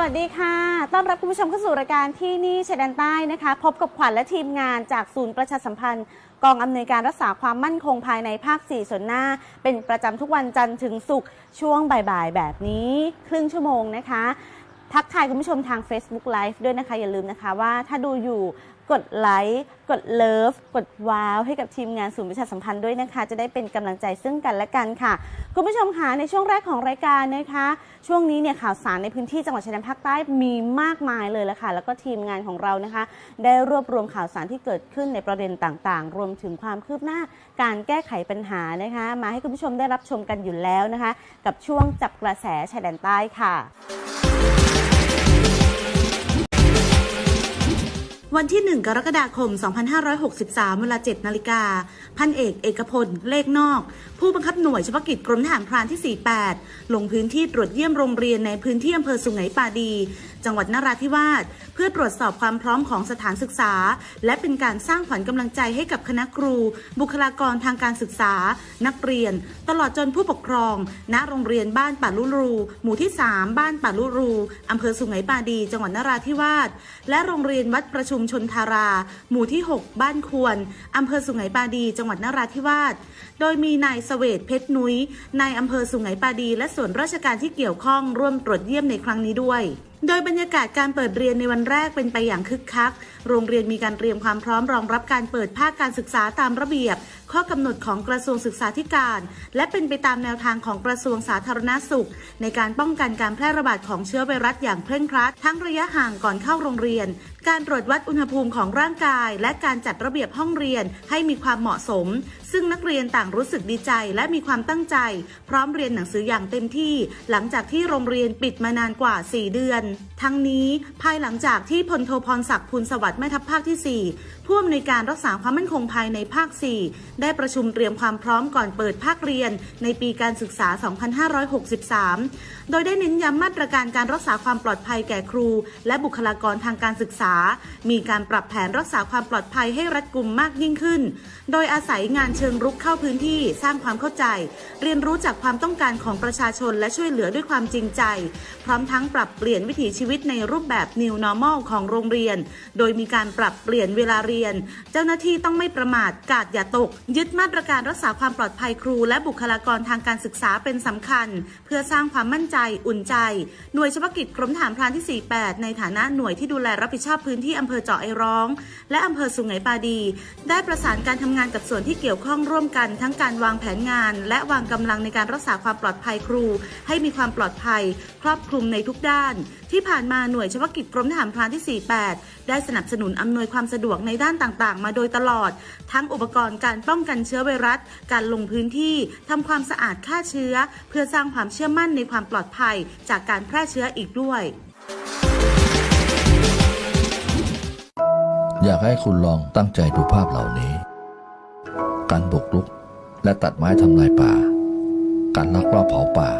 วัสดีค่ะ ต้อนรับคุณผู้ชมเข้าสู่รายการที่นี่ชายแดนใต้นะคะ พบกับขวัญและทีมงานจากศูนย์ประชาสัมพันธ์ กองอำนวยการรักษาความมั่นคงภายในภาค 4 ส่วนหน้า เป็นประจำทุกวันจันทร์ถึงศุกร์ช่วงบ่ายๆ แบบนี้ ครึ่งชั่วโมงนะคะ ทักทายคุณผู้ชมทาง Facebook Live ด้วยนะคะ อย่าลืมนะคะว่าถ้าดูอยู่ กดไลค์กดเลิฟกดว้าวให้กับทีมงานศูนย์ประชาสัมพันธ์ด้วยนะคะ จะได้เป็นกำลังใจซึ่งกันและกันค่ะ คุณผู้ชมคะในช่วงแรกของรายการนะคะ ช่วงนี้เนี่ยข่าวสารในพื้นที่จังหวัดชายแดนภาคใต้มีมากมายเลยละค่ะ แล้วก็ทีมงานของเรานะคะ ได้รวบรวมข่าวสารที่เกิดขึ้นในประเด็นต่างๆ รวมถึงความคืบหน้าการแก้ไขปัญหานะคะ มาให้คุณผู้ชมได้รับชมกันอยู่แล้วนะคะ กับช่วงจับกระแสชายแดนใต้ค่ะ วันที่ 1 กรกฎาคม 2563 เวลา 7 นาฬิกา พันเอกเอกพล เลขนอก ผู้บังคับหน่วยเฉพาะกิจกรมทหารพรานที่ 48 ลงพื้นที่ตรวจเยี่ยมโรงเรียนในพื้นที่อำเภอสุไหงปาดีจังหวัดนราธิวาสเพื่อตรวจสอบความพร้อมของสถานศึกษา และเป็นการสร้างขวัญกำลังใจให้กับคณะครู บุคลากรทางการศึกษา นักเรียน ตลอดจนผู้ปกครอง ณโรงเรียนบ้านป่าลุรู หมู่ที่ 3 บ้านป่าลุรูอำเภอสุไหงปาดี จังหวัดนราธิวาสและโรงเรียนวัดประชุมชนทารา หมู่ที่ 6 บ้านควรอำเภอสุไหงปาดี จังหวัดนราธิวาสโดยมีนายเสวตเพชรนุ้ยนายอำเภอสุไหงปาดี และส่วนราชการที่เกี่ยวข้องร่วมตรวจเยี่ยมในครั้งนี้ด้วย โดยบรรยากาศการเปิดเรียนในวันแรกเป็นไปอย่างคึกคัก โรงเรียนมีการเตรียมความพร้อมรองรับการเปิดภาคการศึกษาตามระเบียบ ข้อกำหนดของกระทรวงศึกษาธิการ และเป็นไปตามแนวทางของกระทรวงสาธารณสุข ในการป้องกันการแพร่ระบาดของเชื้อไวรัสอย่างเคร่งครัด ทั้งระยะห่างก่อนเข้าโรงเรียน การตรวจวัดอุณหภูมิของร่างกาย และการจัดระเบียบห้องเรียนให้มีความเหมาะสม ซึ่งนักเรียนต่างรู้สึกดีใจและมีความตั้งใจ พร้อมเรียนหนังสืออย่างเต็มที่ หลังจากที่โรงเรียนปิดมานานกว่า 4 เดือนทั้งนี้ภายหลังจากที่พลโทพรศักดิ์ภูลสวัสดิ์แม่ทัพภาคที่ 4 ผู้อำนวยการรักษาความมั่นคงภายในภาค 4 ได้ประชุมเตรียมความพร้อมก่อนเปิดภาคเรียน ในปีการศึกษา 2563 โดยได้เน้นย้ำมาตรการการรักษาความปลอดภัยแก่ครู และบุคลากรทางการศึกษา มีการปรับแผนรักษาความปลอดภัยให้รัดกุมมากยิ่งขึ้น โดยอาศัยงานเชิงรุกเข้าพื้นที่สร้างความเข้าใจ เรียนรู้จากความต้องการของประชาชนและช่วยเหลือด้วยความจริงใจ พร้อมทั้งปรับเปลี่ยนวิถีชีวิตในรูปแบบ New Normal ของโรงเรียน โดยมีการปรับเปลี่ยนเวลาเรียน เจ้าหน้าที่ต้องไม่ประมาทกาดอย่าตก ยึดมาตรการรักษาความปลอดภัยครู และบุคลากรทางการศึกษาเป็นสำคัญ เพื่อสร้างความมั่นใจอุ่นใจ หน่วยเฉพาะกิจกรมฐานพรานที่ 48 ในฐานะหน่วยที่ดูแลรับผิดชอบพื้นที่อำเภอเจาะไอร้อง และอำเภอสุงไหงปาดี ได้ประสานการทำงานกับส่วนที่เกี่ยวข้องร่วมกันทั้งการวางแผนงาน และวางกำลังในการรักษาความปลอดภัยครู ให้มีความปลอดภัย ครอบคลุมในทุกด้านที่ผ่านมาหน่วยเฉพาะกิจกรมทหารพรานที่ 48 ได้สนับสนุนอำนวยความสะดวกในด้านต่างๆ มาโดยตลอด ทั้งอุปกรณ์การป้องกันเชื้อไวรัส การลงพื้นที่ทำความสะอาดฆ่าเชื้อ เพื่อสร้างความเชื่อมั่นในความปลอดภัย จากการแพร่เชื้ออีกด้วย อยากให้คุณลองตั้งใจดูภาพเหล่านี้ การบุกรุกและตัดไม้ทำลายป่า การลักลอบเผาป่า